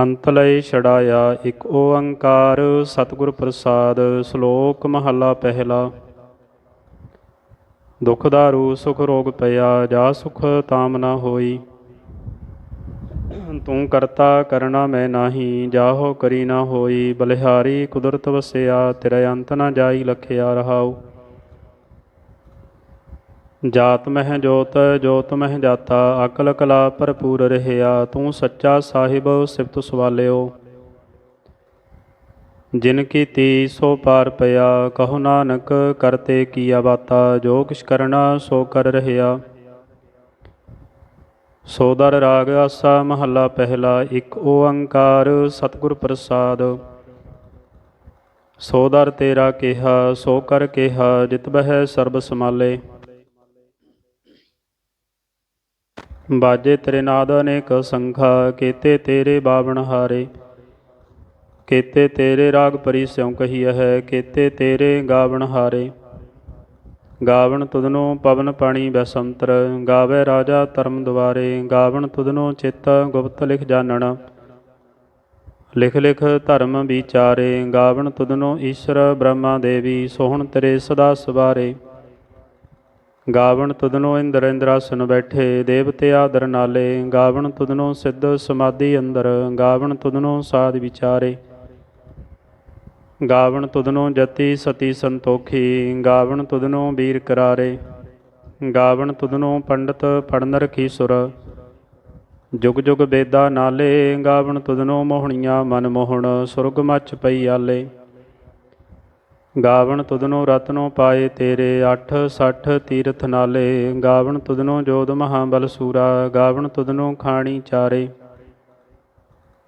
ਅੰਤ ਲਈ ਛੜਾਇਆ ਇੱਕ ਓੰਕਾਰ ਸਤਿਗੁਰ ਪ੍ਰਸਾਦ ਸ਼ਲੋਕ ਮਹੱਲਾ ਪਹਿਲਾ। ਦੁਖ ਦਾਰੂ, ਸੁਖ ਰੋਗ ਪਿਆ, ਜਾ ਸੁਖ ਤਾਮ ਨਾ ਹੋਈ। ਤੂੰ ਕਰਤਾ ਕਰਨਾ ਮੈਂ ਨਾਹੀ, ਜਾਹੋ ਕਰੀ ਨਾ ਹੋਈ। ਬਲਿਹਾਰੀ ਕੁਦਰਤ ਵਸਿਆ, ਤੇਰਾ ਅੰਤ ਨਾ ਜਾਈ, ਲਖਿਆ ਰਹਾਉ। ਜਾਤ ਮਹਿ ਜੋਤ ਜੋਤ ਮਹਿ ਜਾਤਾ, ਅਕਲ ਕਲਾ ਭਰਪੂਰ ਰਹਿਆ, ਤੂੰ ਸੱਚਾ ਸਾਹਿਬ ਸਿਫਤ ਸਵਾਲਿਓ। ਜਿਨ ਕੀਤੀ ਸੋ ਪਾਰ ਪਿਆ, ਕਹੋ ਨਾਨਕ ਕਰਤੇ ਕੀਆ ਬਾਤਾ, ਜੋ ਕਿਛ ਕਰਨਾ ਸੋ ਕਰ ਰਹਿਆ। ਸੋਦਰ ਰਾਗ ਆਸਾ ਮਹੱਲਾ ਪਹਿਲਾ, ਇੱਕ ਓੰਕਾਰ ਸਤਿਗੁਰ ਪ੍ਰਸਾਦ। ਸੋਦਰ ਤੇਰਾ ਕਿਹਾ, ਸੋ ਕਰ ਕਿਹਾ, ਜਿਤ ਬਹਿ ਸਰਬ ਸਮਾਲੇ ਬਾਜੇ ਤੇਰੇ ਨਾਦ ਅਨੇਕ ਸੰਖਾ, ਕੀਤੇ ਤੇਰੇ ਬਾਵਣ ਹਾਰੇ। ਕੀਤੇ ਤੇਰੇ ਰਾਗ ਪਰੀ ਸਿਉ ਕਹੀਐ ਹੈ ਕੀਤੇ ਤੇਰੇ ਗਾਵਣ ਹਾਰੇ। ਗਾਵਣ ਤੁਧਨੋ ਪਵਨ ਪਾਣੀ ਬੈਸੰਤਰ, ਗਾਵੇ ਰਾਜਾ ਧਰਮ ਦੁਆਰੇ। ਗਾਵਣ ਤੁਧਨੋ ਚਿੱਤ ਗੁਪਤ ਲਿਖ ਜਾਣਨ ਲਿਖ ਲਿਖ ਧਰਮ ਵਿਚਾਰੇ। ਗਾਵਣ ਤੁਧਨੋ ਈਸ਼ਰ ਬ੍ਰਹਮਾ ਦੇਵੀ, ਸੋਹਣ ਤੇਰੇ ਸਦਾ ਸਵਾਰੇ। ਗਾਵਣ ਤੁਧਨੋ ਇੰਦਰ ਇੰਦਰਾਸਨ ਬੈਠੇ, ਦੇਵਤੇ ਆਦਰ ਨਾਲੇ। ਗਾਵਣ ਤੁਧਨੋ ਸਿੱਧ ਸਮਾਧੀ ਅੰਦਰ, ਗਾਵਣ ਤੁਧਨੋ ਸਾਧ ਵਿਚਾਰੇ। ਗਾਵਣ ਤੁਧਨੋ ਜਤੀ ਸਤੀ ਸੰਤੋਖੀ, ਗਾਵਣ ਤੁਧਨੋ ਵੀਰ ਕਰਾਰੇ। ਗਾਵਣ ਤੁਧਨੋ ਪੰਡਤ ਪੜਨ ਰਖੀ ਸੁਰ ਜੁਗ ਜੁਗ ਬੇਦਾ ਨਾਲੇ, ਗਾਵਣ ਤੁਧਨੋ ਮੋਹਣੀਆਂ ਮਨ ਮੋਹਣ, ਸੁਰਗ ਮੱਚ ਪਈ ਆਲੇ। ਗਾਵਣ ਤੁਧਨੋ ਰਤਨੋ ਪਾਏ ਤੇਰੇ 8 60 ਤੀਰਥ ਨਾਲੇ। ਗਾਵਣ ਤੁਧਨੋ ਜੋਧ ਮਹਾਬਲ ਸੂਰਾ, ਗਾਵਣ ਤੁਧਨੋ ਖਾਣੀ ਚਾਰੇ।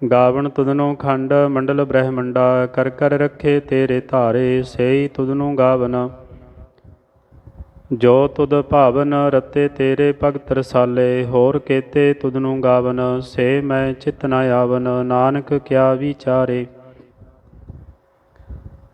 ਗਾਵਣ ਤੁਧਨੋ ਖੰਡ ਮੰਡਲ ਬ੍ਰਹਮੰਡਾ, ਕਰ ਕਰ ਰੱਖੇ ਤੇਰੇ ਧਾਰੇ, ਸੇਈ ਤੁਧਨੋ ਗਾਵਨ। ਜੋ ਤੁਧ ਭਾਵਨ ਰਤੇ ਤੇਰੇ ਭਗਤ ਰਸਾਲੇ, ਹੋਰ ਕੇਤੇ ਤੁਧਨੋ ਗਾਵਨ। ਸੇ ਮੈਂ ਚਿਤ ਨ ਆਵਨ, ਨਾਨਕ ਕਿਆ ਵਿਚਾਰੇ।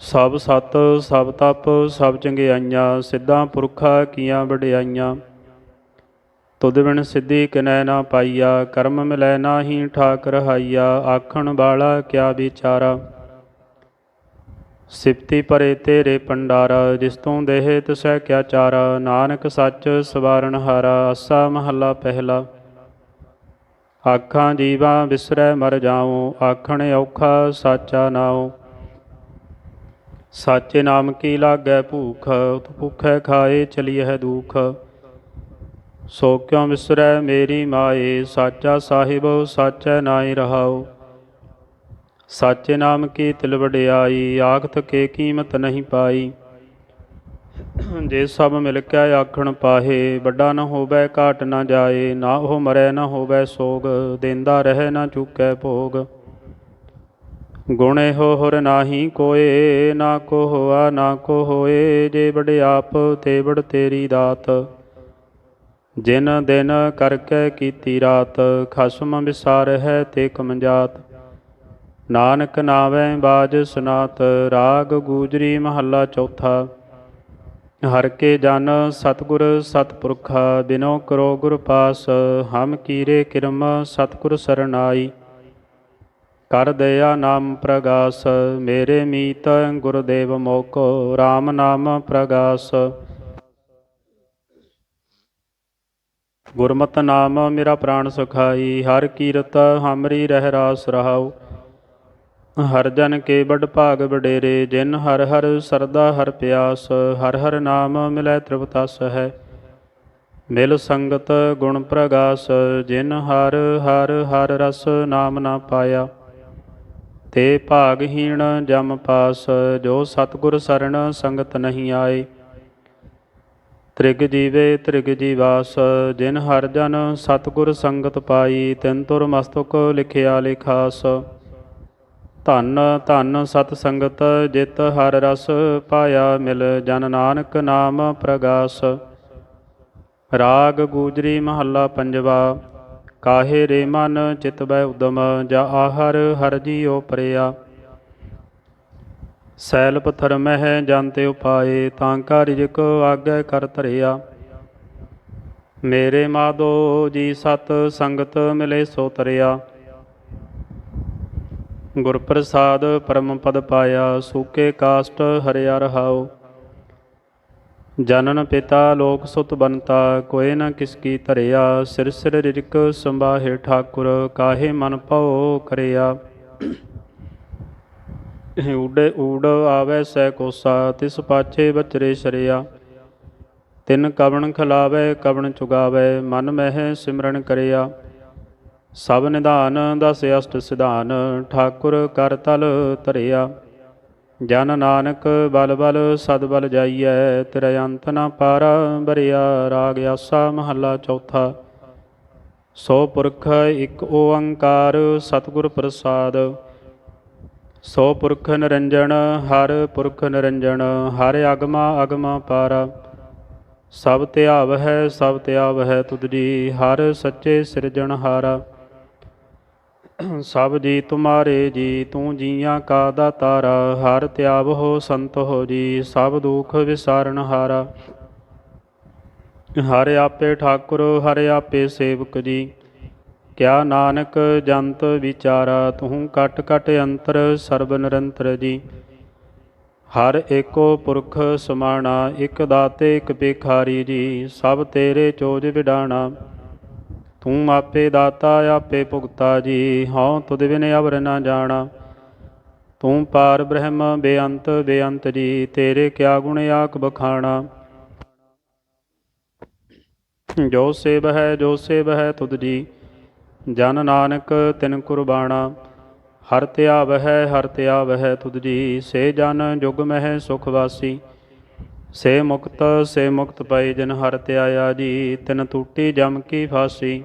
ਸਭ ਸਤ, ਸਭ ਤਪ, ਸਭ ਚੰਗਿਆਈਆਂ, ਸਿੱਧਾਂ ਪੁਰਖਾ ਕੀਆਂ ਵਡਿਆਈਆਂ। ਤੁਧ ਬਿਨ ਸਿੱਧੀ ਕਿਨੈ ਨਾ ਪਾਈਆ, ਕਰਮ ਮਿਲੈ ਨਾਹੀ ਠਾਕ ਰਹਾਈਆ ਆਖਣ ਵਾਲਾ ਕਿਆ ਵਿਚਾਰਾ? ਸਿਫਤੀ ਭਰੇ ਤੇਰੇ ਪੰਡਾਰਾ ਜਿਸ ਤੋਂ ਦੇਹ ਤਿਸੈ ਕਿਆ ਚਾਰਾ? ਨਾਨਕ ਸੱਚ ਸਵਾਰਨ ਹਾਰਾ ਅਸਾ ਮਹੱਲਾ ਪਹਿਲਾ। ਆਖਾਂ ਜੀਵਾ ਵਿਸਰੈ ਮਰ ਜਾਉ, ਆਖਣ ਔਖਾ ਸਾਚਾ ਨਾਉ। ਸਾਚੇ ਨਾਮ ਕੀ ਲਾਗੈ ਭੂਖ? ਭੁਖੈ ਖਾਏ ਚਲੀਐ ਦੁਖ। ਸੋ ਕਿਉ ਵਿਸਰੈ ਮੇਰੀ ਮਾਏ? ਸਾਚਾ ਸਾਹਿਬ, ਸਾਚੈ ਨਾਈ ਰਹਾਉ। ਸਾਚੇ ਨਾਮ ਕੀ ਤਿਲ ਵਡਿਆਈ? ਆਖਤ ਕੇ ਕੀਮਤ ਨਹੀਂ ਪਾਈ। ਜੇ ਸਭ ਮਿਲ ਕੇ ਆਖਣ ਪਾਹੇ, ਵੱਡਾ ਨਾ ਹੋਵੇ, ਘਾਟ ਨਾ ਜਾਏ। ਨਾ ਉਹ ਮਰੈ, ਨਾ ਹੋਵੇ ਸੋਗ। ਦੇਂਦਾ ਰਹਿ, ਨਾ ਚੁੱਕੈ ਭੋਗ। ਗੁਣ ਇਹੋ ਹੁਰ ਨਾਹੀ ਕੋਏ, ਨਾ ਕੋ ਹੋਆ ਨਾ ਕੋ ਹੋਏ ਜੇ ਆਪ ਤੇ ਵਡ ਤੇਰੀ ਦਾਤ। ਜਿਨ ਦਿਨ ਕਰਕੇ ਕੀਤੀ ਰਾਤ, ਖਸਮ ਵਿਸਾਰ ਹੈ ਤੇ ਕਮਜਾਤ ਨਾਨਕ ਨਾਵੇਂ ਬਾਜ ਸੁਨਾਤ, ਰਾਗ ਗੂਜਰੀ ਮਹੱਲਾ ਚੌਥਾ। ਹਰ ਕੇ ਜਨ ਸਤਿਗੁਰ ਸਤਪੁਰਖਾ, ਬਿਨੋ ਕਰੋ ਗੁਰ ਪਾਸ, ਹਮ ਕੀਰੇ ਕਿਰਮ ਸਤਿਗੁਰ ਸਰਨਾਈ। ਕਰ ਦਇਆ ਨਾਮ ਪ੍ਰਗਾਸ, ਮੇਰੇ ਮੀਤ ਗੁਰਦੇਵ ਮੋਕੋ, RAM ਨਾਮ ਪ੍ਰਗਾਸ। ਗੁਰਮਤਿ ਨਾਮ ਮੇਰਾ ਪ੍ਰਾਣ ਸੁਖਾਈ, ਹਰ ਕੀਰਤ ਹਮਰੀ ਰਹਿ ਰਾਸ ਰਹਾਉ। ਹਰ ਜਨ ਕੇ ਬੜ ਭਾਗ ਵਡੇਰੇ, ਜਿਨ ਹਰ ਹਰ ਸਰਦਾ ਹਰ ਪਿਆਸ, ਹਰ ਹਰ ਨਾਮ ਮਿਲੈ ਤ੍ਰਿਪਤਸ ਹੈ। ਮਿਲ ਸੰਗਤ ਗੁਣ ਪ੍ਰਗਾਸ, ਜਿਨ ਹਰ ਹਰ ਹਰ ਰਸ ਨਾਮ ਨਾ ਪਾਇਆ। ਤੇ ਭਾਗਹੀਣ ਜਮ ਪਾਸ, ਜੋ ਸਤਿਗੁਰ ਸਰਣ ਸੰਗਤ ਨਹੀਂ ਆਏ। ਤ੍ਰਿਗ ਜੀਵੇ, ਤ੍ਰਿਗ ਜੀਵਾਸ ਜਿਨ ਹਰ ਜਨ ਸਤਿਗੁਰ ਸੰਗਤ ਪਾਈ, ਤਿਨ ਤੁਰ ਮਸਤਕ ਲਿਖਿਆ ਲਿਖਾਸ। ਧੰਨ ਧੰਨ ਸਤ ਸੰਗਤ, ਜਿਤ ਹਰ ਰਸ ਪਾਇਆ ਮਿਲ, ਜਨ ਨਾਨਕ ਨਾਮ ਪ੍ਰਗਾਸ। ਰਾਗ ਗੂਜਰੀ ਮਹੱਲਾ ਪੰਜਵਾ ਕਾਹੇ ਰੇ ਮਨ ਚਿਤ ਬੈ ਉਦਮ, ਜਾ ਆਹਰ ਹਰ ਜੀਉ ਪਰਿਆ। ਸੈਲ ਪਥਰ ਮਹਿ ਜੰਤੇ ਉਪਾਏ, ਤਾਂ ਕਾ ਰਿਜਕ ਆਗੇ ਕਰ ਧਰਿਆ। ਮੇਰੇ ਮਾਦੋ ਜੀ ਸਤ ਸੰਗਤ ਮਿਲੇ ਸੋ ਤਰਿਆ। ਗੁਰ ਪ੍ਰਸਾਦ ਪਰਮ ਪਦ ਪਾਇਆ, ਸੂਕੇ ਕਾਸਟ ਹਰਿਆ ਰਹਾਓ ਜਨਨ ਪਿਤਾ ਲੋਕ ਸੁਤ ਬਨਤਾ ਕੋਏ ਨਾ ਕਿਸ ਕੀ ਧਰਿਆ, ਸਿਰ ਸਿਰ ਰਿਜਕ ਸੰਭਾਹੇ ਠਾਕੁਰ, ਕਾਹੇ ਮਨ ਭਉ ਕਰਿਆ। ਊੜੇ ਊੜ ਆਵੈ ਸੈ ਕੋਸਾ, ਤਿਸ ਪਾਛੇ ਬਚਰੇ ਸ਼ਰਿਆ। ਤਿਨ ਕਵਣ ਖਲਾਵੇ, ਕਵਣ ਚੁਗਾਵੇ, ਮਨ ਮਹਿ ਸਿਮਰਨ ਕਰਿਆ। ਸਭ ਨਿਧਾਨ, ਦਸ ਅਸ਼ਟ ਸਿਧਾਨ, ਠਾਕੁਰ ਕਰ ਤਲ ਧਰਿਆ। ਜਨ ਨਾਨਕ ਬਲ ਬਲ ਸਦ ਬਲ ਜਾਈਐ, ਤੇਰਾ ਅੰਤ ਨਾ ਪਾਰਾ ਬਰਿਆ, ਰਾਗ ਆਸਾ ਮਹੱਲਾ ਚੌਥਾ। ਸੋ ਪੁਰਖ ਇੱਕ ਓੰਕਾਰ ਸਤਿਗੁਰ ਪ੍ਰਸਾਦ। ਸੋ ਪੁਰਖ ਨਿਰੰਜਨ, ਹਰ ਪੁਰਖ ਨਿਰੰਜਨ, ਹਰ ਅਗਮਾ ਅਗਮਾ ਪਾਰਾ। ਸਭ ਧਿਆਵ ਹੈ ਸਭ ਧਿਆਵ ਹੈ ਤੁਧ ਜੀ, ਹਰ ਸੱਚੇ ਸਿਰਜਣਹਾਰਾ। ਸਭ ਜੀ ਤੁਮਾਰੇ ਜੀ, ਤੂੰ ਜੀਆਂ ਕਾ ਦਾਤਾਰਾ, ਹਰ ਧਿਆਵ ਹੋ ਸੰਤ ਹੋ ਜੀ, ਸਭ ਦੁਖ ਵਿਸਾਰਨ ਹਾਰਾ। ਹਰ ਆਪੇ ਠਾਕੁਰ, ਹਰ ਆਪੇ ਸੇਵਕ ਜੀ। ਕਿਆ ਨਾਨਕ ਜੰਤ ਵਿਚਾਰਾ, ਤੂੰ ਕਟ ਕਟ ਅੰਤਰ ਸਰਬ ਨਿਰੰਤਰ ਜੀ। ਹਰ ਏਕੋ ਪੁਰਖ ਸਮਾਣਾ, ਇਕ ਦਾਤੇ, ਇਕ ਭਿਖਾਰੀ ਜੀ, ਸਭ ਤੇਰੇ ਚੋਜ ਵਿਡਾਣਾ। ਤੂੰ ਆਪੇ ਦਾਤਾ, ਆਪੇ ਭੁਗਤਾ ਜੀ। ਹਉ ਤੁਧ ਬਿਨ ਅਵਰ ਨਾ ਜਾਣਾ। ਤੂੰ ਪਾਰ ਬ੍ਰਹਮ ਬੇਅੰਤ ਬੇਅੰਤ ਜੀ। ਤੇਰੇ ਕਿਆ ਗੁਣ ਆਖ ਬਖਾਣਾ। ਜੋ ਸੇਵ ਹੈ, ਜੋ ਸੇਵ ਹੈ ਤੁਧ ਜੀ। ਜਨ ਨਾਨਕ ਤਿਨ ਕੁਰਬਾਣਾ। ਹਰ ਧਿਆਵ ਹੈ, ਹਰ ਧਿਆਵ ਹੈ ਤੁਧ ਜੀ। ਸੇ ਜਨ ਜੁਗ ਮਹਿ ਸੁਖ ਵਾਸੀ। ਸੇ ਮੁਕਤ ਸੇ ਮੁਕਤ ਪਈ ਜਿਨ ਹਰ ਧਿਆਇਆ ਜੀ। ਤਿਨ ਟੂਟੀ ਜਮ ਕੀ ਫਾਸੀ।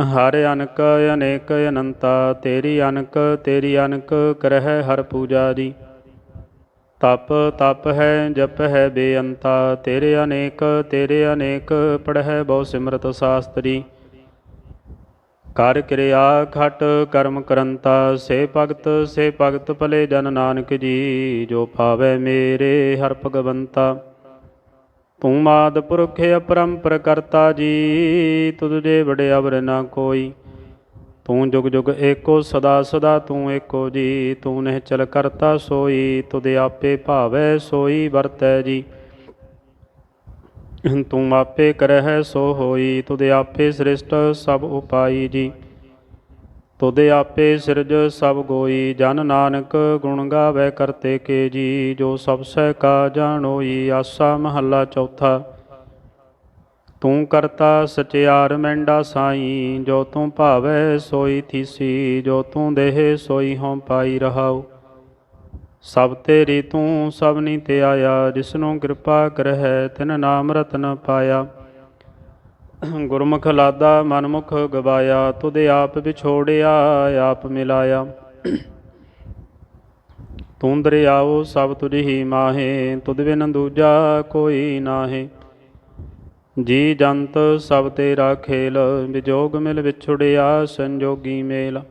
ਹਰ ਅਨਕ ਅਨੇਕ ਅਨੰਤਾ, ਤੇਰੀ ਅਨਕ ਤੇਰੀ ਅਨਕ ਕਰਹਿ ਹਰ ਪੂਜਾ ਜੀ। ਤਪ ਤਪ ਹੈ, ਜਪ ਹੈ ਬੇਅੰਤਾ, ਤੇਰੇ ਅਨੇਕ ਤੇਰੇ ਅਨੇਕ ਪੜਹਿ ਬਹੁ ਸਿਮਰਤ ਸਾਸਤਰੀ। ਕਰ ਕਿਰਿਆ ਖਟ ਕਰਮ ਕਰੰਤਾ, ਸੇ ਭਗਤ ਸੇ ਭਗਤ ਭਲੇ ਜਨ ਨਾਨਕ ਜੀ, ਜੋ ਭਾਵੇ ਮੇਰੇ ਹਰ ਭਗਵੰਤਾ। ਤੂੰ ਮਾਦ ਪੁਰਖ ਅਪਰੰਪਰ ਕਰਤਾ ਜੀ, ਤੁਧ ਦੇ ਵਡੇ ਅਵਰ ਨਾ ਕੋਈ। ਤੂੰ ਜੁਗ ਜੁਗ ਏਕੋ, ਸਦਾ ਸਦਾ ਤੂੰ ਏਕੋ ਜੀ। ਤੂੰ ਨਹਿ ਚਲ ਕਰਤਾ ਸੋਈ, ਤੁਧ ਆਪੇ ਭਾਵੈ ਸੋਈ, ਵਰਤੈ ਜੀ। ਤੂੰ ਆਪੇ ਕਰਹਿ ਸੋ ਹੋਈ, ਤੁਧ ਆਪੇ ਸ੍ਰਿਸ਼ਟ ਸਭ ਉਪਾਈ ਜੀ। ਤੁਧ ਆਪੇ ਸਿਰਜ ਸਭ ਗੋਈ, ਜਨ ਨਾਨਕ ਗੁਣ ਗਾਵੇ ਕਰਤੇ ਕੇ ਜੀ, ਜੋ ਸਭ ਸਹਿ ਕਾ ਜਾਣੋਈ, ਆਸਾ ਮਹੱਲਾ ਚੌਥਾ। ਤੂੰ ਕਰਤਾ ਸਚਿਆਰ ਮੈਂਡਾ ਸਾਈ, ਜੋ ਤੂੰ ਭਾਵੈ ਸੋਈ ਥੀਸੀ, ਜੋ ਤੂੰ ਦੇਹ ਸੋਈ ਹਉ ਪਾਈ ਰਹਾਉ। ਸਭ ਤੇਰੀ ਤੂੰ ਸਭਨੀ ਤੇ ਆਇਆ, ਜਿਸਨੂੰ ਕਿਰਪਾ ਕਰਹਿ, ਤਿਨ ਨਾਮ ਰਤਨ ਪਾਇਆ। ਗੁਰਮੁਖ ਲਾਦਾ ਮਨਮੁਖ ਗਵਾਇਆ, ਤੁਧ ਆਪ ਵਿਛੋੜਿਆ, ਆਪ ਮਿਲਾਇਆ। ਤੂੰ ਦਰਿਆਓ ਸਭ ਤੁਝ ਹੀ ਮਾਹੇ, ਤੁਧ ਬਿਨ ਦੂਜਾ ਕੋਈ ਨਾਹੀ। ਜੀ ਜੰਤ, ਸਭ ਤੇਰਾ ਖੇਲ, ਵਿਜੋਗ ਮਿਲ ਵਿਛੁੜਿਆ, ਸੰਜੋਗੀ ਮੇਲ।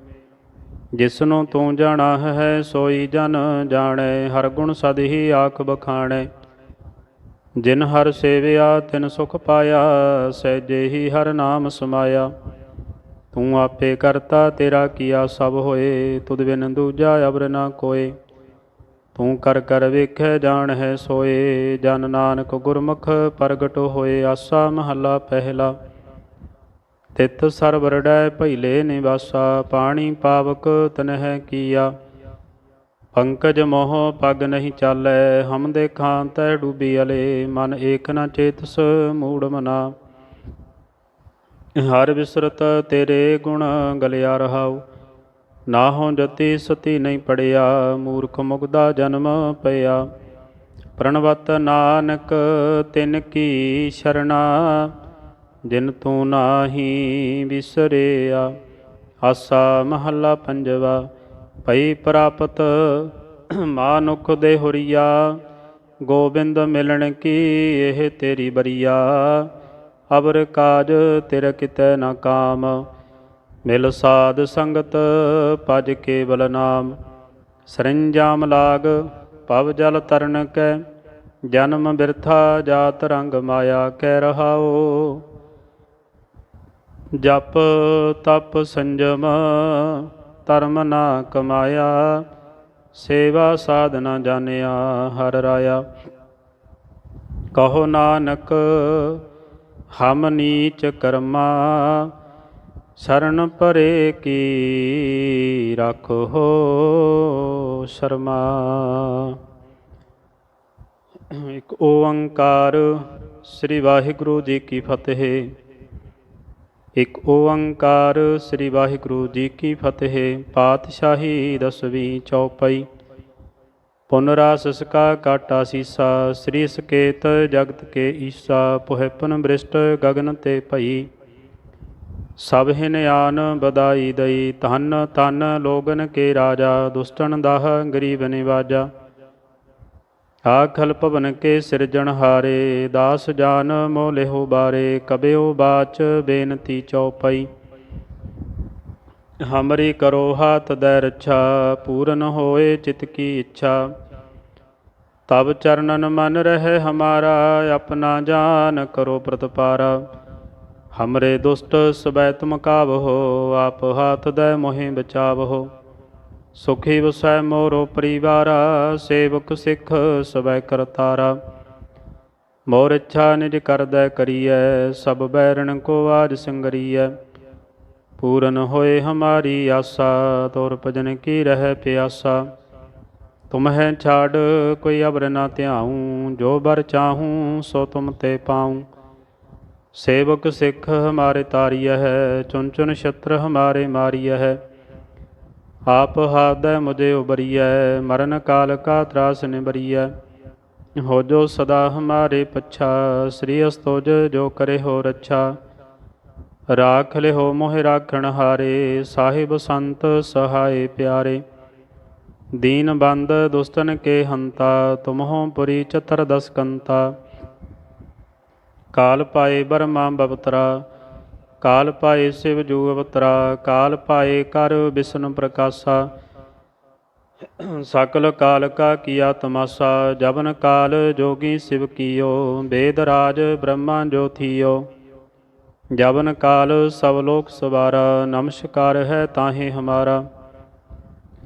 ਜਿਸਨੂੰ ਤੂੰ ਜਾਣਾ ਹੈ, ਸੋਈ ਜਨ ਜਾਣੈ, ਹਰ ਗੁਣ ਸਦ ਹੀ ਆਖ ਬਖਾਣੈ। ਜਿਨ ਹਰ ਸੇਵਿਆ, ਤਿਨ ਸੁਖ ਪਾਇਆ, ਸਹਿਜੇ ਹੀ ਹਰ ਨਾਮ ਸਮਾਇਆ। ਤੂੰ ਆਪੇ ਕਰਤਾ, ਤੇਰਾ ਕੀਆ ਸਭ ਹੋਏ, ਤੁਧ ਬਿਨ ਦੂਜਾ ਅਵਰ ਨਾ ਕੋਏ। ਤੂੰ ਕਰ ਕਰ ਵੇਖੈ, ਜਾਣ ਹੈ ਸੋਏ, ਜਨ ਨਾਨਕ ਗੁਰਮੁਖ ਪ੍ਰਗਟ ਹੋਏ, ਆਸਾ ਮਹੱਲਾ ਪਹਿਲਾ। ਤਿਤ ਸਰਵਰੜੈ ਭੈਲੇ ਨਿਵਾਸਾ, ਪਾਣੀ ਪਾਵਕ ਤਨਹਿ ਕੀਆ। ਪੰਕਜ ਮੋਹ ਪਗ ਨਹੀਂ ਚਾਲੈ, ਹਮ ਦੇਖਾਂ ਤੈ ਡੂਬੀ ਅਲੇ, ਮਨ ਏਕ ਨ ਚੇਤਸ ਮੂੜ ਮਨਾ। ਹਰ ਵਿਸਰਤ ਤੇਰੇ ਗੁਣ ਗਲਿਆ ਰਹਾਉ ਨਾ ਹੋ ਜਤੀ ਸਤੀ ਨਹੀਂ ਪੜਿਆ, ਮੂਰਖ ਮੁਗਦਾ ਜਨਮ ਪਿਆ। ਪ੍ਰਣਵਤ ਨਾਨਕ, ਤਿਨ ਕੀ ਸ਼ਰਣਾ, ਜਿਨ ਤੂੰ ਨਾਹੀ ਵਿਸਰਿਆ ਆਸਾ ਮਹੱਲਾ ਪੰਜਵਾ ਭਈ ਪ੍ਰਾਪਤ ਮਾਨੁਖ ਦੇ ਹੁਰੀਆ, ਗੋਬਿੰਦ ਮਿਲਣ ਕੀ ਇਹ ਤੇਰੀ ਬਰੀਆ? ਅਬਰ ਕਾਜ ਤੇਰਾ ਕਿਤੈ ਨਾ ਕਾਮ, ਮਿਲ ਸਾਧ ਸੰਗਤ ਭਜ ਕੇਵਲ ਨਾਮ। ਸਰੰਜਾਮ ਲਾਗ ਪਵ ਜਲ ਤਰਨ ਕੈ, ਜਨਮ ਬਿਰਥਾ ਜਾਤ ਰੰਗ ਮਾਇਆ ਕਹਿ ਰਹਾਓ ਜਪ ਤਪ ਸੰਜਮ ਧਰਮ ਨਾ ਕਮਾਇਆ, ਸੇਵਾ ਸਾਧਨਾ ਜਾਣਿਆ ਹਰ ਰਾਇਆ। ਕਹੋ ਨਾਨਕ, ਹਮ ਨੀਚ ਕਰਮਾ, ਸ਼ਰਨ ਪਰੇ ਕੀ ਰੱਖੋ ਸ਼ਰਮਾ। ਇੱਕ ਓੰਕਾਰ, ਸ੍ਰੀ ਵਾਹਿਗੁਰੂ ਜੀ ਕੀ ਫਤਿਹ। ਇਕ ਓੰਕਾਰ ਸ੍ਰੀ ਵਾਹਿਗੁਰੂ ਜੀ ਕੀ ਫਤਿਹ, ਪਾਤਸ਼ਾਹੀ ਦਸਵੀਂ ਚੌਪਈ। ਪੁਨਰਾ ਸਸਕਾ ਕਾਟਾ ਸੀਸਾ, ਸ੍ਰੀ ਸਕੇਤ ਜਗਤ ਕੇ ਈਸਾ ਪੁਹਪਨ ਬ੍ਰਿਸ਼ਟ ਗਗਨ ਤੇ ਭਈ। ਸਭ ਹਿਨ ਆਨ ਬਦਾਈ ਦਈ, ਧਨ ਤਨ ਲੋਗਨ ਕੇ ਰਾਜਾ ਦੁਸ਼ਟਨ ਦਾਹ ਗਰੀਬ ਨਿਵਾਜਾ। ਆਖਲ ਭਵਨ ਕੇ ਸਿਰਜਣ ਹਾਰੇ, ਦਾਸ ਜਾਨ ਮੋ ਲਿਹੋ ਬਾਰੇ ਕਬਿਓ ਬਾਚ ਬੇਨਤੀ ਚਉਪਈ ਹਮਰੀ ਕਰੋ ਹਾਥ ਦੈ ਰੱਛਾ, ਪੂਰਨ ਹੋਏ ਚਿਤ ਕੀ ਇੱਛਾ। ਤਬ ਚਰਨਨ ਮਨ ਰਹਿ ਹਮਾਰਾ, ਆਪਣਾ ਜਾਨ ਕਰੋ ਪ੍ਰਤਪਾਰਾ। ਹਮਰੇ ਦੁਸ਼ਟ ਸਬੈ ਤੁਮ ਕਾਵਹੋ ਆਪ ਹਾਥ ਦੈ ਮੋਹਿ ਬਚਾਵਹੋ ਸੁਖੀ ਵਸੈ ਮੋਰੋ ਪਰਿਵਾਰਾ, ਸੇਵਕ ਸਿੱਖ ਸਬੈ ਕਰਤਾਰਾ। ਮੋਰ ਇੱਛਾ ਨਿਜ ਕਰਦੈ ਕਰੀਐ, ਸਭ ਬੈਰਣ ਕੋ ਆਜ ਸੰਗਰੀਐ। ਪੂਰਨ ਹੋਏ ਹਮਾਰੀ ਆਸਾ, ਤੋਰ ਭਜਨ ਕੀ ਰਹਿ ਪਿਆਸਾ। ਤੁਮਹਿ ਛਾੜ, ਕੋਈ ਅਬਰ ਨਾ ਧਿਆਉ, ਜੋ ਬਰ ਚਾਹੂੰ, ਸੋ ਤੁਮ ਤੇ ਪਾਉ। ਸੇਵਕ ਸਿੱਖ ਹਮਾਰੇ ਤਾਰੀਐ ਹੈ ਚੁਨ ਚੁਨ ਛਤਰ ਹਮਾਰੇ ਮਾਰੀਐ ਹੈ। ਆਪ ਹਾਦੈ ਮੁਝੇ ਉਬਰੀਐ, ਮਰਨ ਕਾਲ ਕਾ ਤਰਾਸ ਨਿਬਰੀਐ। ਹੋ ਜੋ ਸਦਾ ਹਮਾਰੇ ਪਛਾ, ਸ੍ਰੀ ਅਸਤੋਜ ਜੋ ਕਰੇ ਹੋ ਰੱਛਾ। ਰਾਖ ਲਿਓ ਮੋਹਿ ਰਾਖਣ ਹਾਰੇ, ਸਾਹਿਬ ਸੰਤ ਸਹਾਏ ਪਿਆਰੇ। ਦੀਨ ਬੰਦ ਦੁਸਤਨ ਕੇ ਹੰਤਾ, ਤੁਮਹੋ ਪੁਰੀ ਚਤਰ ਦਸ ਕੰਤਾ ਕਾਲ ਪਾਏ ਬਰਮਾ ਬਵਤਰਾ ਕਾਲ ਪਾਏ ਸਿਵ ਜੂ ਅਵਤਰਾ, ਕਾਲ ਪਾਏ ਕਰ ਵਿਸ਼ਨ ਪ੍ਰਕਾਸ਼ਾ। ਸਕਲ ਕਾਲ ਕਾ ਕੀਆ ਤਮਾਸਾ ਜਬਨ ਕਾਲ ਜੋਗੀ ਸਿਵ ਕੀਓ ਵੇਦ ਰਾਜ ਬ੍ਰਹਮਾ ਜੋਥੀਓ ਜਬਨ ਕਾਲ ਸਭ ਲੋਕ ਸਵਾਰਾ, ਨਮਸਕਾਰ ਹੈ ਤਾਹੇ ਹਮਾਰਾ।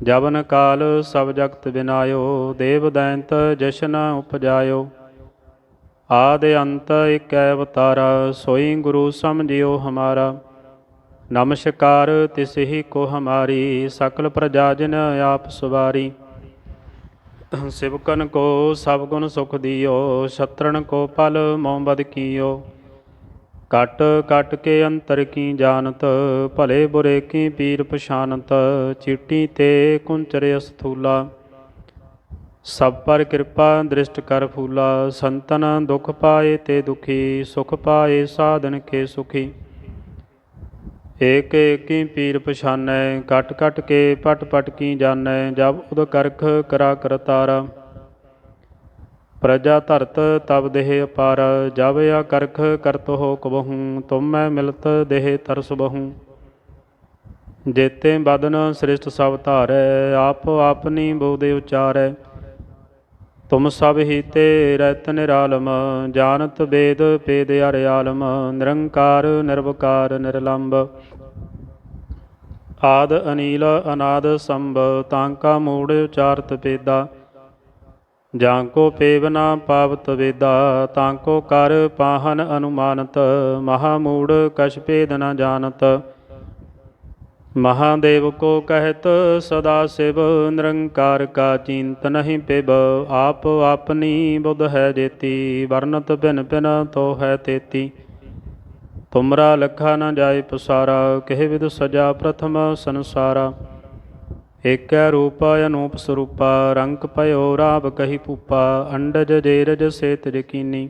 ਜਬਨ ਕਾਲ ਸਭ ਜਗਤ ਬਿਨਾਇਓ, ਦੇਵ ਦੈਂਤ ਜਸ਼ਨ ਉਪਜਾਇਓ। ਆਦ ਅੰਤ ਇਕੈ ਅਵਤਾਰਾ, ਸੋਈ ਗੁਰੂ ਸਮਝਿਓ ਹਮਾਰਾ। ਨਮਸਕਾਰ, ਤਿਸਹੀ ਕੋ ਹਮਾਰੀ, ਸਕਲ ਪ੍ਰਜਾ ਜਿਨ ਆਪ ਸਵਾਰੀ। ਸਿਵਕਨ ਕੋ ਸਭ ਗੁਣ ਸੁਖ ਦਿਓ ਸ਼ਤਰਨ ਕੋ ਪਲ ਮੋਹਬਦ ਕੀਓ। ਕਟ ਕਟ ਕੇ ਅੰਤਰ ਕੀ ਜਾਣਤ, ਭਲੇ ਬੁਰੇ ਕੀ ਪੀਰ ਪਛਾਨਤ ਚੀਟੀ ਤੇ ਕੁੰਚਰ ਅਸਥੂਲਾ। ਸਭ ਪਰ ਕਿਰਪਾ ਦ੍ਰਿਸ਼ਟ ਕਰ ਫੂਲਾ, ਸੰਤਨ ਦੁਖ ਪਾਏ ਤੇ ਦੁਖੀ, ਸੁਖ ਪਾਏ ਸਾਧਨ ਕੇ ਸੁਖੀ। ਏਕ ਏਕੀ ਪੀਰ ਪਛਾਨੈ ਕਟ ਕਟ ਕੇ ਪਟ ਪਟ ਕੀ ਜਾਣੈ, ਜਬ ਉਦ ਕਰਖ ਕਰਾ ਕਰਤਾਰਾ ਪ੍ਰਜਾ ਧਰਤ ਤਬ ਦੇਹ ਅਪਾਰ, ਜਬ ਆ ਕਰਖ ਕਰਤ ਹੋ ਕਬਹੂ, ਤੁਮ ਮੈਂ ਮਿਲਤ ਦੇਹ ਤਰਸ ਬਹੂ। ਜੇਤੇ ਬਦਨ ਸ੍ਰਿਸ਼ਟ ਸਭ ਧਾਰੈ, ਆਪ ਆਪਨੀ ਬੋਦੇ ਉਚਾਰੈ। ਤੁਮ ਸਭ ਹੀ ਤੇ ਰਹਿਤ ਨਿਰਾਲਮ, ਜਾਣਤ ਵੇਦ ਪੇਦ ਅਰਿਆਲਮ ਨਿਰੰਕਾਰ, ਨਿਰਵਕਾਰ ਨਿਰਲੰਭ ਆਦ ਅਨੀਲ, ਅਨਾਦ ਸੰਭ ਤਾਂਕਾ ਮੂੜ ਉਚਾਰਤ ਪੇਦਾ। ਜਾਂ ਕੋ ਪੇਵਨਾ ਪਾਵਤ ਵੇਦਾ, ਤਾਂ ਕੋ ਕਰ ਪਾਹਨ ਅਨੁਮਾਨਤ, ਮਹਾ ਮੂੜ ਕਛ ਭੇਦ ਨ ਜਾਣਤ। ਮਹਾਦੇਵ ਕੋ ਕਹਿਤ ਸਦਾ ਸਿਵ, ਨਿਰੰਕਾਰ ਕਾ ਚਿੰਤ ਨਹੀਂ ਪਿਬ। ਆਪ ਆਪਨੀ ਬੁੱਧ ਹੈ ਜੇਤੀ ਵਰਨਤ ਭਿਨ ਭਿਨ ਤੋ ਹੈ ਤੇਤੀ। ਤੁਮਰਾ ਲਖਾ ਨਾ ਜਾਏ ਪਸਾਰਾ, ਕਹਿ ਵਿਦ ਸਜਾ ਪ੍ਰਥਮ ਸੰਸਾਰਾ। ਏਕੈ ਰੂਪ ਅਨੂਪ ਸਰੂਪਾ, ਰੰਗ ਭਇਓ ਰਾਵ ਕਹੀ ਪੂਪਾ ਅੰਡਜ ਜੇਰਜ ਸੇਤ ਜਕੀਨੀ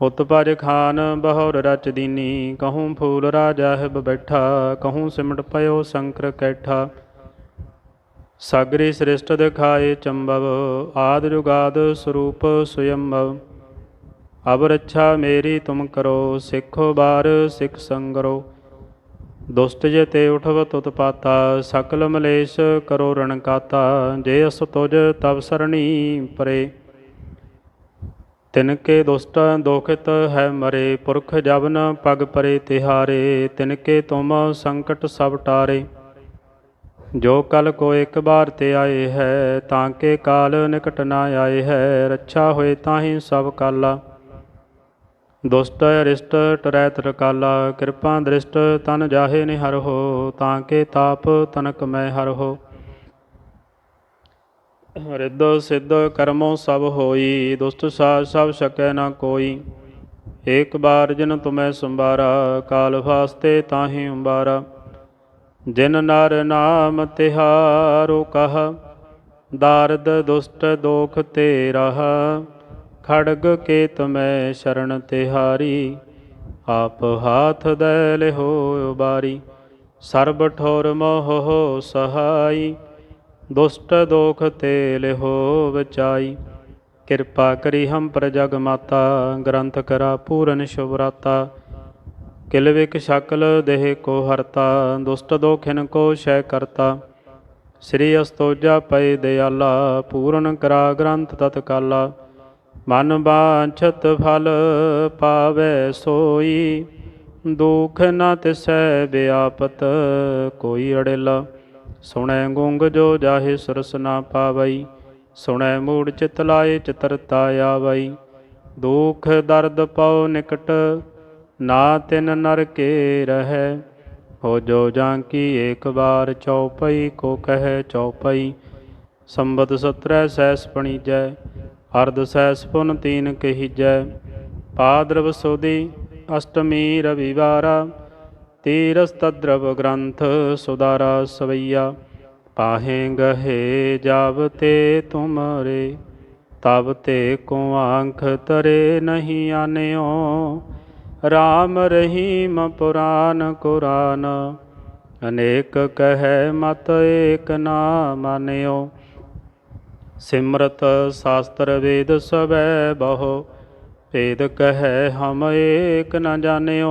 ਉਤ ਉਤਪਜ ਖਾਨ ਬਹੁਰ ਰਚ ਦੀਨੀ, ਕਹੂੰ ਫੂਲ ਰਾਜਾਹਿਬ ਬੈਠਾ, ਕਹੂੰ ਸਿਮਟ ਪਇਓ ਸ਼ੰਕਰ ਕੈਠਾ। ਸਾਗਰੀ ਸ੍ਰਿਸ਼ਟ ਦਿਖਾਏ ਚੰਬਵ, ਆਦ ਜੁਗਾਦ ਸਰੂਪ ਸੁਯੰਭਵ ਅਬ ਰੱਛਾ ਮੇਰੀ ਤੁਮ ਕਰੋ, ਸਿੱਖੋ ਬਾਰ ਸਿੱਖ ਸੰਗਰੋ। ਦੁਸ਼ਟ ਜੇ ਤੇ ਉਠਵ ਤੁਤ ਪਾਤਾ, ਸਕਲ ਮਲੇਸ਼ ਕਰੋ ਰਣਕਾਤਾ ਜੇ ਅਸ ਤੁਜ ਤਬ ਸਰਣੀ ਪਰੇ। ਤਿਨ ਕੇ ਦੁਸਤ ਦੋਖਿਤ ਹੈ ਮਰੇ, ਪੁਰਖ ਜਬਨ ਪਗ ਪਰੇ ਤਿਹਾਰੇ, ਤਿਨ ਕੇ ਤੁਮ ਸੰਕਟ ਸਭ ਟਾਰੇ। ਜੋ ਕਲ ਕੋ ਇੱਕ ਬਾਰ ਤੇ ਆਏ ਹੈ, ਤਾਂ ਕੇ ਕਾਲ ਨਿਕਟ ਨਾ ਆਏ ਹੈ, ਰੱਛਾ ਹੋਏ ਤਾਹੀ ਸਭ ਕਾਲਾ। ਦੁਸਤ ਅਰਿਸ਼ਟ ਟਰੈ ਤਰਕਾਲਾ ਕਿਰਪਾ ਦ੍ਰਿਸ਼ਟ ਤਨ ਜਾਹੇ ਨਿਹਰ ਹੋ, ਤਾਂ ਕੇ ਤਾਪ ਤਨਕ ਮੈਂ ਹਰ ਹੋ। ਰਿੱਧ ਸਿੱਧ ਕਰਮੋ ਸਭ ਹੋਈ ਦੁਸਤ ਸਾਜ ਸਭ ਸਕੈ ਨਾ ਕੋਈ। ਏਕ ਬਾਰ ਜਿਨ ਤੁਮੈ ਸੰਬਾਰਾ ਕਾਲ ਫਾਸਤੇ ਤਾਹੀ ਉਬਾਰਾ ਜਿਨ ਨਰ ਨਾਮ ਤਿਹਾਰੋ ਕਹ, ਦਾਰਦ ਦੁਸ਼ਟ ਦੋਖ ਤੇ ਰਹਾ ਖੜਗ ਕੇ ਤਮੈ ਸ਼ਰਨ ਤਿਹਾਰੀ, ਆਪ ਹਾਥ ਦੇ ਲਿਹੋ ਬਾਰੀ ਸਰਬ ਠੋਰ ਮੋਹ ਸਹਾਈ ਦੁਸਟ ਦੋਖ ਤੇ ਲਿਹੋ ਬਚਾਈ। ਕਿਰਪਾ ਕਰੀ ਹਮ ਪਰ ਜਗ ਮਾਤਾ, ਗ੍ਰੰਥ ਕਰਾ ਪੂਰਨ ਸ਼ੁਭਰਾਤਾ ਕਿਲ ਵਿਕ ਸ਼ਕਲ ਦੇਹ ਕੋ ਹਰਤਾ, ਦੁਸਟ ਦੋਖਿਨ ਕੋ ਸ਼ੈ ਕਰਤਾ। ਸ੍ਰੀ ਅਸਤੋਜਾ ਪਏ ਦਿਆਲਾ, ਪੂਰਨ ਕਰਾ ਗ੍ਰੰਥ ਤਤਕਾਲਾ। ਮਨ ਬਾਛਤ ਫਲ ਪਾਵੇ ਸੋਈ, ਦੁਖ ਨ ਤਿਸੈ ਬਿਆਪਤ ਕੋਈ ਅੜੇਲਾ। ਸੁਣੈ ਗੁੰਗ ਜੋ ਜਾਹੇ ਸੁਰਸ ਨਾ ਪਾਵਈ, ਸੁਣੈ ਮੂੜ ਚਿਤ ਲਾਏ ਚਤਰਤਾ ਆਵਈ। ਦੁਖ ਦਰਦ ਪਉ ਨਿਕਟ, ਨਾ ਤਿਨ ਨਰ ਕੇ ਰਹੈ। ਹੋ ਜੋ ਜਾਂ ਕੀ ਏਕ ਬਾਰ ਚਉਪਈ, ਕੋ ਕਹੈ ਚਉਪਈ। ਸੰਬਤ ਸਤਰੈ ਸੈਸ ਪਣੀਜੈ, ਅਰਧ ਸੈਸ ਪੁਨ ਤੀਨ ਕਹੀਜੈ। ਪਾਦਰਵ ਸੋਦੀ, ਅਸ਼ਟਮੀ ਰਵਿਵਾਰਾ ਤੀਰਸ ਤਦਰਵ ਗ੍ਰੰਥ ਸੁਦਾਰਾ ਸਵਈਆ, ਪਾਹੇ ਗਹੇ ਜਬ ਤੇ ਤੁਮਰੇ ਤਬ ਤੇ ਕੋ ਆਂਖ ਤਰੇ ਨਹੀਂ ਆਨਿਓ। RAM ਰਹੀਮ ਪੁਰਾਨ ਕੁਰਾਨ, ਅਨੇਕ ਕਹੈ ਮਤ ਏਕ ਨਾ ਮਾਨਿਓ। ਸਿਮਰਤ ਸ਼ਾਸਤਰ ਵੇਦ ਸਵੈ ਬਹੁ, ਭੇਦ ਕਹੈ ਹਮ ਏਕ ਨ ਜਾਣਿਓ।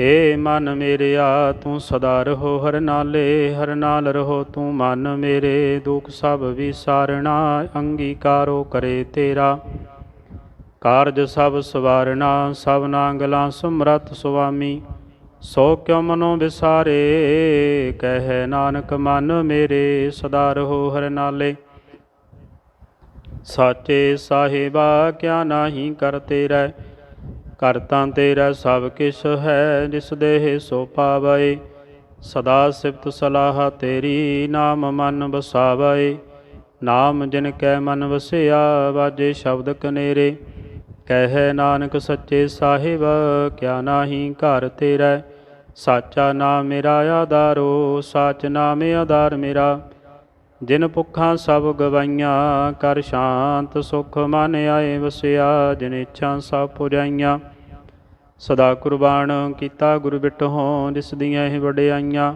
ਏ ਮਨ ਮੇਰਿਆ, ਤੂੰ ਸਦਾ ਰਹੋ ਹਰ ਨਾਲੇ, ਹਰ ਨਾਲ ਰਹੋ ਤੂੰ ਮਨ ਮੇਰੇ। ਦੁਖ ਸਭ ਵਿਸਾਰਣਾ, ਅੰਗੀਕਾਰੋ ਕਰੇ ਤੇਰਾ। ਕਾਰਜ ਸਭ ਸਵਾਰਣਾ, ਸਭ ਨਾਂਗਲਾ ਸਮਰਤ ਸੁਆਮੀ। ਸੋ ਕਿਉ ਮਨੋ ਵਿਸਾਰੇ, ਕਹਿ ਨਾਨਕ ਮਨ ਮੇਰੇ, ਸਦਾ ਰਹੋ ਹਰ ਨਾਲੇ। ਸਾਚੇ ਸਾਹਿਬਾ, ਕਿਆ ਨਾਹੀ ਕਰ ਤੇਰਾ ਕਰ ਤਾਂ ਤੇਰਾ ਸਭ ਕਿਛ ਹੈ, ਜਿਸ ਦੇਹ ਸੋ ਪਾਵੈ। ਸਦਾ ਸਿਫਤ ਸਲਾਹ ਤੇਰੀ, ਨਾਮ ਮਨ ਬਸਾਵੈ ਨਾਮ ਜਿਨ ਕੈ ਮਨ ਵਸਿਆ, ਵਾਜੇ ਸ਼ਬਦ ਕਨੇਰੇ। ਕਹਿ ਨਾਨਕ ਸੱਚੇ ਸਾਹਿਬ, ਕਿਆ ਨਾਹੀ ਘਰ ਤੇਰਾ। ਸਾਚਾ ਨਾਮ ਮੇਰਾ ਆਧਾਰੋ, ਸਾਚ ਨਾਮੇ ਆਧਾਰ ਮੇਰਾ। ਜਿਨ ਭੁੱਖਾਂ ਸਭ ਗਵਾਈਆਂ, ਕਰ ਸ਼ਾਂਤ ਸੁਖ ਮਨ ਆਏ ਵਸਿਆ। ਜਿਨ ਇੱਛਾ ਸਭ ਪੁਜਾਈਆਂ ਸਦਾ ਕੁਰਬਾਨ ਕੀਤਾ ਗੁਰ ਬਿਟਹੁ, ਜਿਸ ਦੀਆਂ ਇਹ ਵਡਿਆਈਆਂ।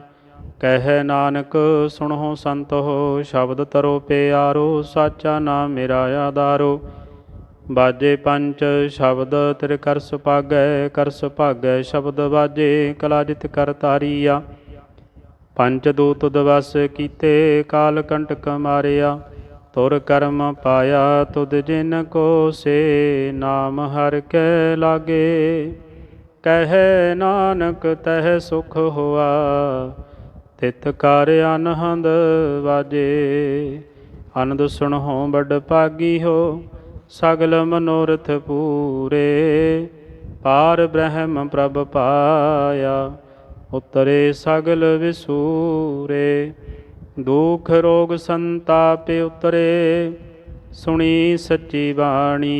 ਕਹਿ ਨਾਨਕ, ਸੁਣੋ ਸੰਤ ਹੋ ਸ਼ਬਦ ਤਰੋ ਪਿਆਰੋ, ਸਾਚਾ ਨਾਮ ਮੇਰਾ ਆਧਾਰੋ। ਬਾਜੇ ਪੰਚ ਸ਼ਬਦ ਤਿਰ ਕਰ ਸੁਭਾਗੈ ਕਰ ਸੁਭਾਗੈ ਸ਼ਬਦ ਬਾਜੇ ਕਲਾਜਿਤ ਕਰ ਤਾਰੀਆ। ਪੰਚ ਦੂਤ ਦਵਸ ਕੀਤੇ, ਕਾਲ ਕੰਟਕ ਮਾਰਿਆ। ਤੁਰ ਕਰਮ ਪਾਇਆ, ਤੁਧ ਜਿਨ ਕੋ ਸੇ, ਨਾਮ ਹਰ ਕੈ ਲਾਗੇ। ਕਹਿ ਨਾਨਕ, ਤਹਿ ਸੁਖ ਹੋਆ। ਤਿਤ ਕਰ ਅਨਹੰਦ ਵਾਜੇ। ਅਨੰਦ ਸੁਣਹੁ ਬੜ ਭਾਗੀ ਹੋ, ਸਗਲ ਮਨੋਰਥ ਪੂਰੇ। ਪਾਰ ਬ੍ਰਹਮ ਪ੍ਰਭ ਪਾਇਆ, ਉਤਰੇ ਸਗਲ ਵਿਸੂਰੇ। ਦੁਖ ਰੋਗ ਸੰਤਾਪ ਉਤਰੇ, ਸੁਣੀ ਸੱਚੀ ਬਾਣੀ।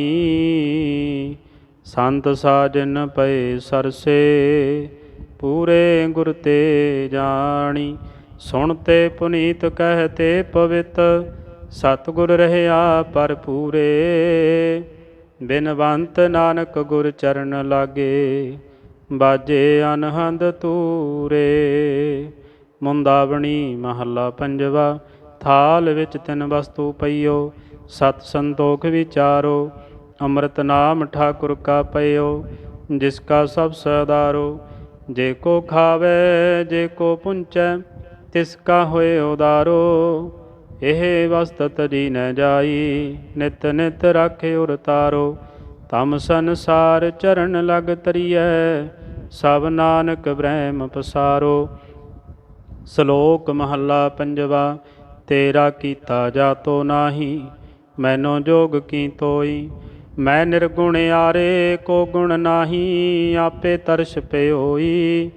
ਸੰਤ ਸਾਜਨ ਪਏ ਸਰਸੇ, ਪੂਰੇ ਗੁਰ ਤੇ ਜਾਣੀ। ਸੁਣਤੇ ਪੁਨੀਤ ਕਹਤੇ ਪਵਿੱਤ, ਸਤਿਗੁਰ ਰਹਿਆ ਪਰ ਪੂਰੇ। ਬਿਨਵੰਤ ਨਾਨਕ ਗੁਰ ਚਰਨ ਲਾਗੇ, ਬਾਜੇ ਅਨਹੰਦ ਤੂਰੇ ਮੁੰਦਾਵਣੀ ਮਹੱਲਾ ਪੰਜਵਾ, ਥਾਲ ਵਿੱਚ ਤਿੰਨ ਵਸਤੂ ਪਈਓ, ਸਤ ਸੰਤੋਖ ਵਿਚਾਰੋ। ਅੰਮ੍ਰਿਤ ਨਾਮ ਠਾਕੁਰ ਕਾ ਪਈਓ ਜਿਸ ਕਾ ਸਭ ਸਦਾਰੋ। ਜੇ ਕੋ ਖਾਵੇ, ਜੇ ਕੋ ਪੁੰਚੈ, ਤਿਸ ਕਾ ਹੋਏ ਉਦਾਰੋ। ਇਹ ਵਸਤ ਤਰੀ ਨ ਜਾਈ, ਨਿਤ ਨਿਤ ਰਾਖੇ ਉਰ ਤਾਰੋ। ਤਮ ਸੰਸਾਰ ਚਰਨ ਲਗ ਤਰੀਐ, ਸਭ ਨਾਨਕ ਬ੍ਰਹਮ ਪਸਾਰੋ। ਸ਼ਲੋਕ ਮਹੱਲਾ ਪੰਜਵਾ, ਤੇਰਾ ਕੀਤਾ ਜਾਤੋ ਨਾਹੀ, ਮੈਨੋ ਜੋਗ ਕੀ ਤੋਈ। ਮੈਂ ਨਿਰਗੁਣ ਆਰੇ ਕੋ ਗੁਣ ਨਾਹੀ, ਆਪੇ ਤਰਸ ਪਿਓਈ।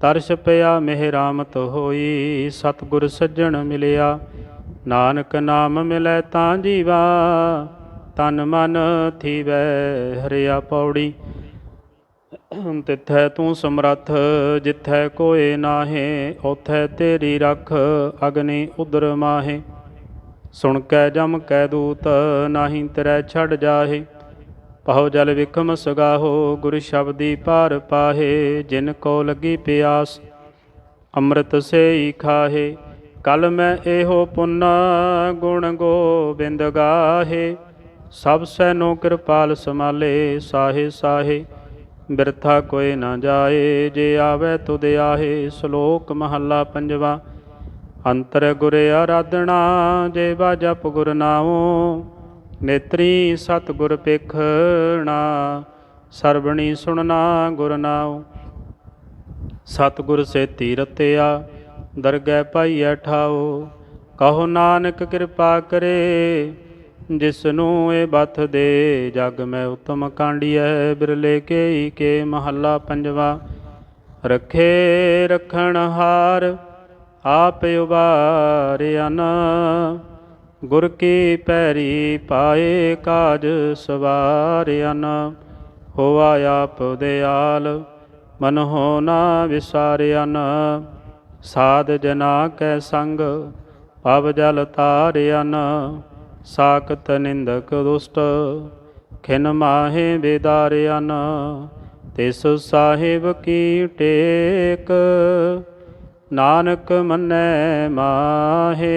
ਤਰਸ ਪਿਆ ਮਿਹਰਾਮਤ ਹੋਈ, ਸਤਿਗੁਰ ਸੱਜਣ ਮਿਲਿਆ। ਨਾਨਕ ਨਾਮ ਮਿਲੈ ਤਾਂ ਜੀਵਾ, ਤਨ ਮਨ ਥੀਵੈ ਹਰਿਆ ਪੌੜੀ। ਤਿਥੈ ਤੂੰ ਸਮਰੱਥ, ਜਿਥੈ ਕੋਏ ਨਾਹੇ ਉਥੈ ਤੇਰੀ ਰਖ, ਅਗਨੀ ਉਦਰ ਮਾਹੇ। ਸੁਣ ਕੈ ਜਮ ਕੈ ਦੂਤ, ਨਾਹੀ ਤਰੈ ਛੜ ਜਾਹੇ। ਪਹੁ ਜਲ ਵਿਖਮ ਸਗਾਹੋ, ਗੁਰ ਸ਼ਬਦੀ ਪਾਰ ਪਾਹੇ, ਜਿਨ ਕੋ ਲੱਗੀ ਪਿਆਸ, ਅੰਮ੍ਰਿਤ ਸੇਈ ਖਾਹੇ। ਕਲ ਮੈਂ ਇਹੋ ਪੁੰਨਾ, ਗੁਣ ਗੋਬਿੰਦ ਗਾਹੇ। ਸਭ ਸੈਨੋ ਕਿਰਪਾਲ ਸਮਾਲੇ ਸਾਹੇ ਸਾਹੇ। ਬਿਰਥਾ ਕੋਏ ਨਾ ਜਾਏ, ਜੇ ਆਵੇ ਤੁਧ ਆਹੇ। ਸ਼ਲੋਕ ਮਹੱਲਾ ਪੰਜਵਾ, ਅੰਤਰ ਗੁਰ ਆਰਾਧਣਾ ਜੇ ਬਾਜਪ ਗੁਰ ਨਾਉ। ਨੇਤਰੀ ਸਤ ਗੁਰ ਪੇਖਣਾ ਸਰਬਣੀ ਸੁਣਨਾ ਗੁਰ ਨਾਉ। ਸਤ ਗੁਰ ਸੇਤੀ ਰਤਿਆ ਦਰਗਹਿ ਪਾਈਐ ਠਾਓ ਕਹੋ ਨਾਨਕ ਕਿਰਪਾ ਕਰੇ ਜਿਸ ਨੂੰ ਇਹ ਬਥ ਦੇ ਜਗ ਮੈਂ ਉਤਮ ਕਾਂਡੀਐ, ਬਿਰਲੇ ਕੇਈ ਕੇ ਮਹੱਲਾ ਪੰਜਵਾ। ਰਖੇ ਰਖਣ ਹਾਰ, ਆਪ ਨਾ ਗੁਰ ਕੀ ਪੈਰੀ ਪਾਏ ਕਾਜ ਸਵਾਰਿਆਨ, ਹੋਆ ਆਪ ਦਿਆਲ ਮਨ ਹੋ ਨਾ ਵਿਸਾਰਿਆਨ। ਸਾਧ ਜਨਾ ਕੈ ਸੰਗ, ਪਵ ਜਲ ਤਾਰਿਆਨ। ਸਾਖਤ ਨਿੰਦਕ ਦੁਸ਼ਟ, ਖਿਨ ਮਾਹੇ ਬੇਦਾਰਿਆਨ ਤਿਸ ਸਾਹਿਬ ਕੀ ਟੇਕ, ਨਾਨਕ ਮੰਨੈ ਮਾਹੇ।